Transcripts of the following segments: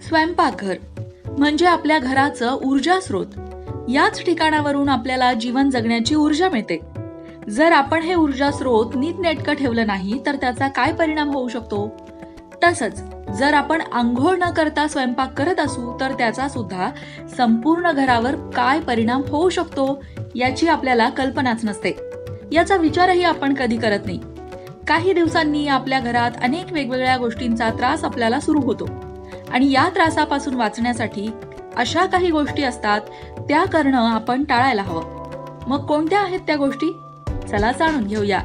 स्वयंपाकघर म्हणजे आपल्या घराचं ऊर्जा स्रोत. याच ठिकाणावरून आपल्याला जीवन जगण्याची ऊर्जा मिळते. जर आपण हे ऊर्जा स्रोत नीटनेटकं ठेवलं नाही तर त्याचा काय परिणाम होऊ शकतो? तसंच जर आपण आंघोळ न करता स्वयंपाक करत असू तर त्याचा सुद्धा संपूर्ण घरावर काय परिणाम होऊ शकतो याची आपल्याला कल्पनाच नसते. याचा विचारही आपण कधी करत नाही. काही दिवसांनी आपल्या घरात अनेक वेगवेगळ्या गोष्टींचा त्रास आपल्याला सुरू होतो. आणि या त्रासापासून वाचण्यासाठी अशा काही गोष्टी असतात त्या करणं आपण टाळायला हवं. मग कोणत्या आहेत त्या गोष्टी? चला जाणून घेऊया.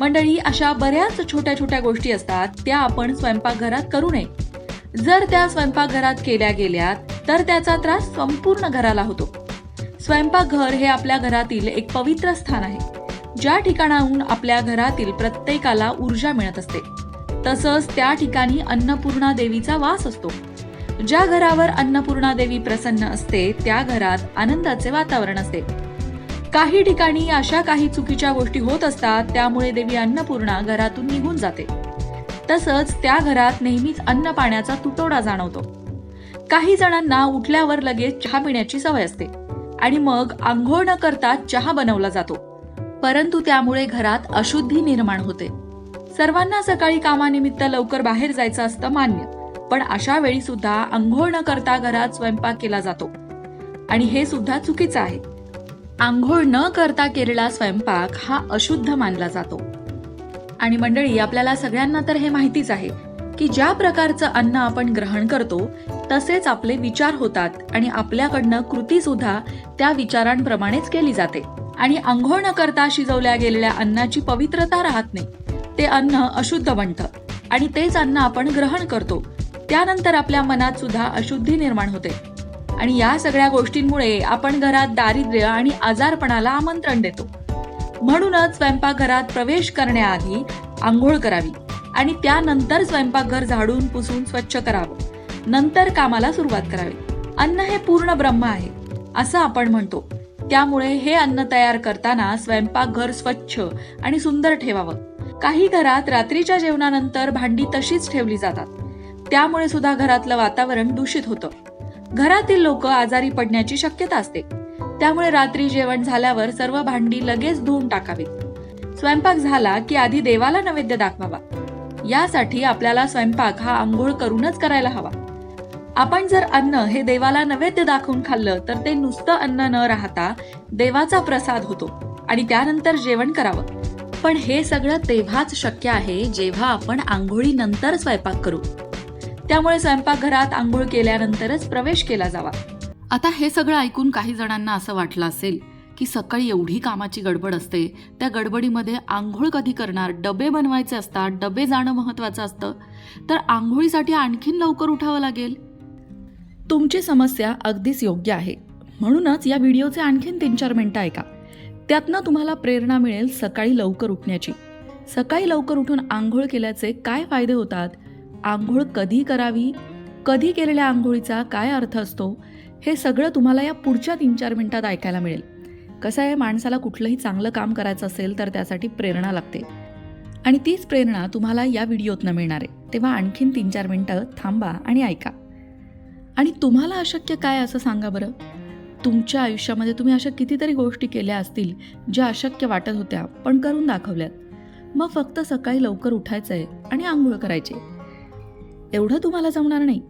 मंडळी अशा बऱ्याच छोट्या छोट्या गोष्टी असतात त्या आपण स्वयंपाकघरात करू नये. जर त्या स्वयंपाकघरात केल्या गेल्या तर त्याचा त्रास संपूर्ण घराला होतो. स्वयंपाकघर हे आपल्या घरातील एक पवित्र स्थान आहे. ज्या ठिकाणाहून आपल्या घरातील प्रत्येकाला ऊर्जा मिळत असते. तसंच त्या ठिकाणी अन्नपूर्णा देवीचा वास असतो. ज्या घरावर अन्नपूर्णा देवी प्रसन्न असते त्या घरात आनंदाचे वातावरण असते. काही ठिकाणी अशा काही चुकीच्या गोष्टी होत असतात त्यामुळे देवी अन्नपूर्णा घरातून निघून जाते. तसंच त्या घरात नेहमीच अन्न पाण्याचा तुटवडा जाणवतो. काही जणांना उठल्यावर लगेच चहा पिण्याची सवय असते आणि मग आंघोळ न करता चहा बनवला जातो. परंतु त्यामुळे घरात अशुद्धी निर्माण होते. सर्वांना सकाळी कामानिमित्त लवकर बाहेर जायचं असतं मान्य. पण अशा वेळी सुद्धा आंघोळ न करता घरात स्वयंपाक केला जातो. आणि हे सुद्धा चुकीचं आहे. आंघोळ न करता केलेला स्वयंपाक हा अशुद्ध मानला जातो. आणि मंडळी आपल्याला सगळ्यांना तर हे माहितीच आहे की ज्या प्रकारचं अन्न आपण ग्रहण करतो तसेच आपले विचार होतात आणि आपल्याकडनं कृती सुद्धा त्या विचारांप्रमाणेच केली जाते. आणि आंघोळ न करता शिजवल्या गेलेल्या अन्नाची पवित्रता राहत नाही. ते अन्न अशुद्ध बनतं. आणि तेच अन्न आपण ग्रहण करतो. त्यानंतर आपल्या मनात सुद्धा अशुद्धी निर्माण होते. आणि या सगळ्या गोष्टींमुळे आपण घरात दारिद्र्य आणि आजारपणाला आमंत्रण देतो. म्हणूनच स्वयंपाकघरात प्रवेश करण्याआधी आंघोळ करावी. आणि त्यानंतर स्वयंपाकघर झाडून पुसून स्वच्छ करावं. नंतर कामाला सुरुवात करावी. अन्न हे पूर्ण ब्रह्म आहे. असं आपण म्हणतो. त्यामुळे हे अन्न तयार करताना स्वयंपाकघर स्वच्छ आणि सुंदर ठेवावं. काही घरात रात्रीच्या जेवणानंतर भांडी तशीच ठेवली जातात. त्यामुळे सुद्धा घरातलं वातावरण दूषित होतं. घरातील लोक आजारी पडण्याची शक्यता असते. त्यामुळे रात्री जेवण झाल्यावर सर्व भांडी लगेच धुवून टाकावीत. स्वयंपाक झाला की आधी देवाला नैवेद्य दाखवावा. यासाठी आपल्याला स्वयंपाक हा आंघोळ करूनच करायला हवा. आपण जर अन्न हे देवाला नैवेद्य दाखवून खाल्लं तर ते नुसतं अन्न न राहता देवाचा प्रसाद होतो आणि त्यानंतर जेवण करावं. पण हे सगळं तेव्हाच शक्य आहे जेव्हा आपण आंघोळीनंतर स्वयंपाक करू. त्यामुळे स्वयंपाकघरात आंघोळ केल्यानंतरच प्रवेश केला जावा. आता हे सगळं ऐकून काही जणांना असं वाटलं असेल की सकाळी एवढी कामाची गडबड असते त्या गडबडीमध्ये आंघोळ कधी करणार डबे बनवायचे असतात डबे जाणं महत्वाचं असतं तर आंघोळीसाठी आणखीन लवकर उठावं लागेल? तुमची समस्या अगदीच योग्य आहे. म्हणूनच या व्हिडिओचे आणखीन तीन चार मिनटं ऐका. त्यातनं तुम्हाला प्रेरणा मिळेल सकाळी लवकर उठण्याची. सकाळी लवकर उठून आंघोळ केल्याचे काय फायदे होतात? आंघोळ कधी करावी? कधी केलेल्या आंघोळीचा काय अर्थ असतो? हे सगळं तुम्हाला या पुढच्या तीन चार मिनटात ऐकायला मिळेल. कसं आहे माणसाला कुठलंही चांगलं काम करायचं असेल तर त्यासाठी प्रेरणा लागते. आणि तीच प्रेरणा तुम्हाला या व्हिडिओतनं मिळणार आहे. तेव्हा आणखीन तीन चार मिनटं थांबा आणि ऐका. आणि तुम्हाला अशक्य काय असं सांगा बरं? तुमच्या आयुष्यामध्ये तुम्ही अशा कितीतरी गोष्टी केल्या असतील ज्या अशक्य वाटत होत्या पण करून दाखवल्यात. मग फक्त सकाळी लवकर उठायचं आहे आणि आंघोळ करायची. एवढं तुम्हाला जमणार नाही.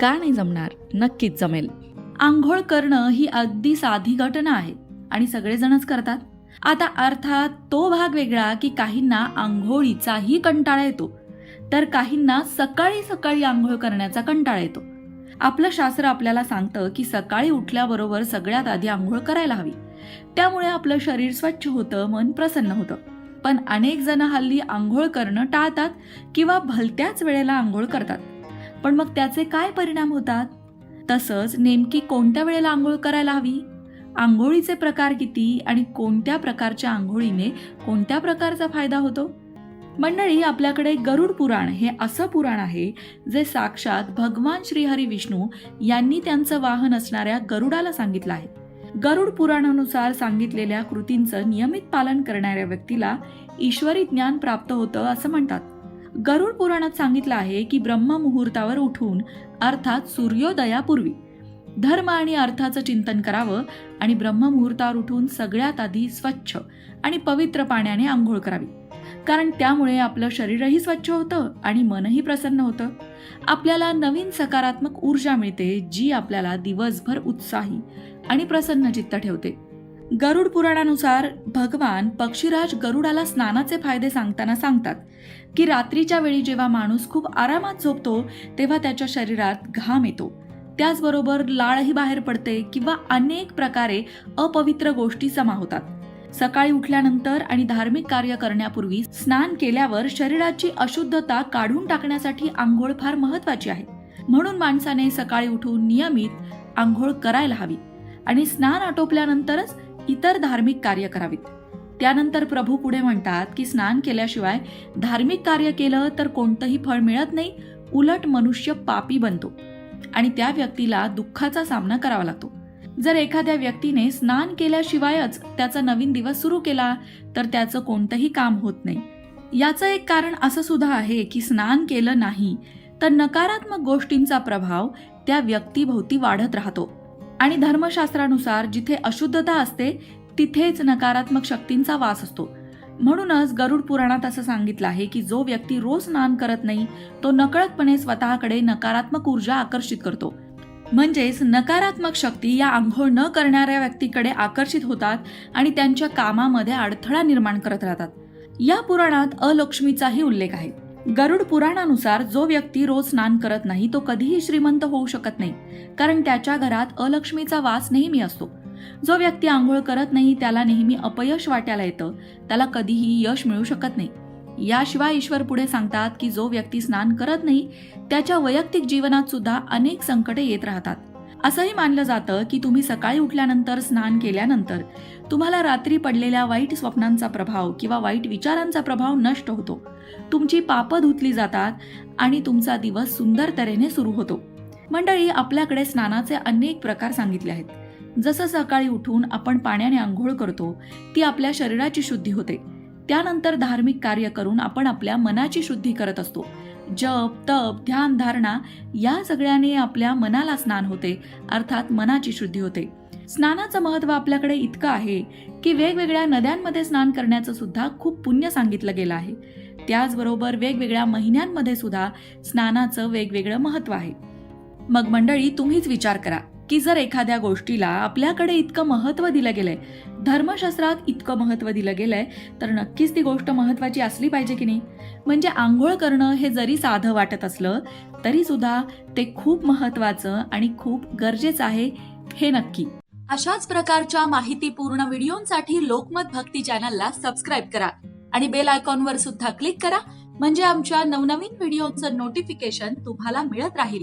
का नाही जमणार? नक्कीच जमेल. आंघोळ करणं ही अगदी साधी घटना आहे आणि सगळेजणच करतात. आता अर्थात तो भाग वेगळा की काहींना आंघोळीचाही कंटाळा येतो तर काहींना सकाळी सकाळी आंघोळ करण्याचा कंटाळा येतो. आपलं शास्त्र आपल्याला सांगतं की सकाळी उठल्याबरोबर सगळ्यात आधी आंघोळ करायला हवी. त्यामुळे आपलं शरीर स्वच्छ होतं मन प्रसन्न होतं. पण अनेक जण हल्ली आंघोळ करणं टाळतात किंवा भलत्याच वेळेला आंघोळ करतात. पण मग त्याचे काय परिणाम होतात? तसंच नेमकी कोणत्या वेळेला आंघोळ करायला हवी? आंघोळीचे प्रकार किती आणि कोणत्या प्रकारच्या आंघोळीने कोणत्या प्रकारचा फायदा होतो? मंडळी आपल्याकडे गरुड पुराण हे असं पुराण आहे जे साक्षात भगवान श्रीहरी विष्णू यांनी त्यांचं वाहन असणाऱ्या गरुडाला सांगितलं आहे. गरुड पुराणानुसार सांगितलेल्या कृतींचं नियमित पालन करणाऱ्या व्यक्तीला ईश्वरी ज्ञान प्राप्त होतं असं म्हणतात. गरुड पुराणात सांगितलं आहे की ब्रह्म मुहूर्तावर उठून अर्थात सूर्योदयापूर्वी धर्म आणि अर्थाचं चिंतन करावं आणि ब्रह्म मुहूर्तावर उठून सगळ्यात आधी स्वच्छ आणि पवित्र पाण्याने आंघोळ करावी. कारण त्यामुळे आपलं शरीरही स्वच्छ होतं आणि मनही प्रसन्न होतं. आपल्याला नवीन सकारात्मक ऊर्जा मिळते जी आपल्याला दिवसभर उत्साही आणि प्रसन्न चित्त ठेवते. गरुड पुराणानुसार भगवान पक्षीराज गरुडाला स्नानाचे फायदे सांगताना सांगतात की रात्रीच्या वेळी जेव्हा माणूस खूप आरामात झोपतो तेव्हा त्याच्या शरीरात घाम येतो. त्याचबरोबर लाळही बाहेर पडते किंवा अनेक प्रकारे अपवित्र गोष्टी जमा होतात. सकाळी उठल्यानंतर आणि धार्मिक कार्य करण्यापूर्वी स्नान केल्यावर शरीराची अशुद्धता काढून टाकण्यासाठी आंघोळ फार महत्वाची आहे. म्हणून माणसाने सकाळी उठून नियमित आंघोळ करायला हवी आणि स्नान आटोपल्यानंतरच इतर धार्मिक कार्य करावीत. त्यानंतर प्रभू पुढे म्हणतात की स्नान केल्याशिवाय धार्मिक कार्य केलं तर कोणतंही फळ मिळत नाही उलट मनुष्य पापी बनतो आणि त्या व्यक्तीला दुःखाचा सामना करावा लागतो. जर एखाद्या व्यक्तीने स्नान केल्याशिवायच त्याचा नवीन दिवस सुरू केला तर त्याचं कोणतंही काम होत नाही. याचं एक कारण असं सुद्धा आहे की स्नान केलं नाही तर नकारात्मक गोष्टींचा प्रभाव त्या व्यक्तीभोवती वाढत राहतो. आणि धर्मशास्त्रानुसार जिथे अशुद्धता असते तिथेच नकारात्मक शक्तींचा वास असतो. म्हणूनच गरुड पुराणात असं सांगितलं आहे की जो व्यक्ती रोज स्नान करत नाही तो नकळतपणे स्वतःकडे नकारात्मक ऊर्जा आकर्षित करतो. म्हणजेच नकारात्मक शक्ती या आंघोळ न करणाऱ्या व्यक्तीकडे आकर्षित होतात आणि त्यांच्या कामामध्ये अडथळा निर्माण करत राहतात. या पुराणात अलक्ष्मीचाही उल्लेख आहे. गरुड पुराणानुसार जो व्यक्ती रोज स्नान करत नाही तो कधीही श्रीमंत होऊ शकत नाही कारण त्याच्या घरात अलक्ष्मीचा वास नेहमी असतो. जो व्यक्ती आंघोळ करत नाही त्याला नेहमी अपयश वाट्याला येतं. त्याला कधीही यश मिळू शकत नाही. याशिवाय ईश्वर पुढे सांगतात की जो व्यक्ती स्नान करत नाही त्याच्या वैयक्तिक जीवनात सुद्धा अनेक संकटे येत राहतात. असंही मानलं जातं की तुम्ही सकाळी उठल्यानंतर स्नान केल्यानंतर तुम्हाला रात्री पडलेल्या वाईट स्वप्नांचा प्रभाव किंवा वाईट विचारांचा प्रभाव नष्ट होतो. तुमची पापं धुतली जातात आणि तुमचा दिवस सुंदर तऱ्हेने सुरू होतो. मंडळी आपल्याकडे स्नानाचे अनेक प्रकार सांगितले आहेत. जसं सकाळी उठून आपण पाण्याने आंघोळ करतो ती आपल्या शरीराची शुद्धी होते. त्यानंतर धार्मिक कार्य करून आपण आपल्या मनाची शुद्धी करत असतो. जप तप ध्यान धारणा या सगळ्याने आपल्या मनाला स्नान होते अर्थात मनाची शुद्धी होते. स्नानाचं महत्त्व आपल्याकडे इतकं आहे की वेगवेगळ्या नद्यांमध्ये स्नान करण्याचं सुद्धा खूप पुण्य सांगितलं गेलं आहे. त्याचबरोबर वेगवेगळ्या महिन्यांमध्ये सुद्धा स्नानाचं वेगवेगळं महत्त्व आहे. मग मंडळी तुम्हीच विचार करा. की जर एखाद्या गोष्टीला आपल्याकडे इतकं महत्त्व दिलं गेलंय धर्मशास्त्रात इतकं महत्त्व दिलं गेलंय तर नक्कीच ती गोष्ट महत्त्वाची असली पाहिजे की नाही? म्हणजे आंघोळ करणं हे जरी साधं वाटत असलं तरी सुद्धा ते खूप महत्त्वाचं आणि खूप गरजेचं आहे हे नक्की. अशाच प्रकारच्या माहितीपूर्ण व्हिडिओंसाठी लोकमत भक्ती चॅनलला सबस्क्राईब करा आणि बेल आयकॉनवर सुद्धा क्लिक करा म्हणजे आमच्या नवनवीन व्हिडिओचं नोटिफिकेशन तुम्हाला मिळत राहील.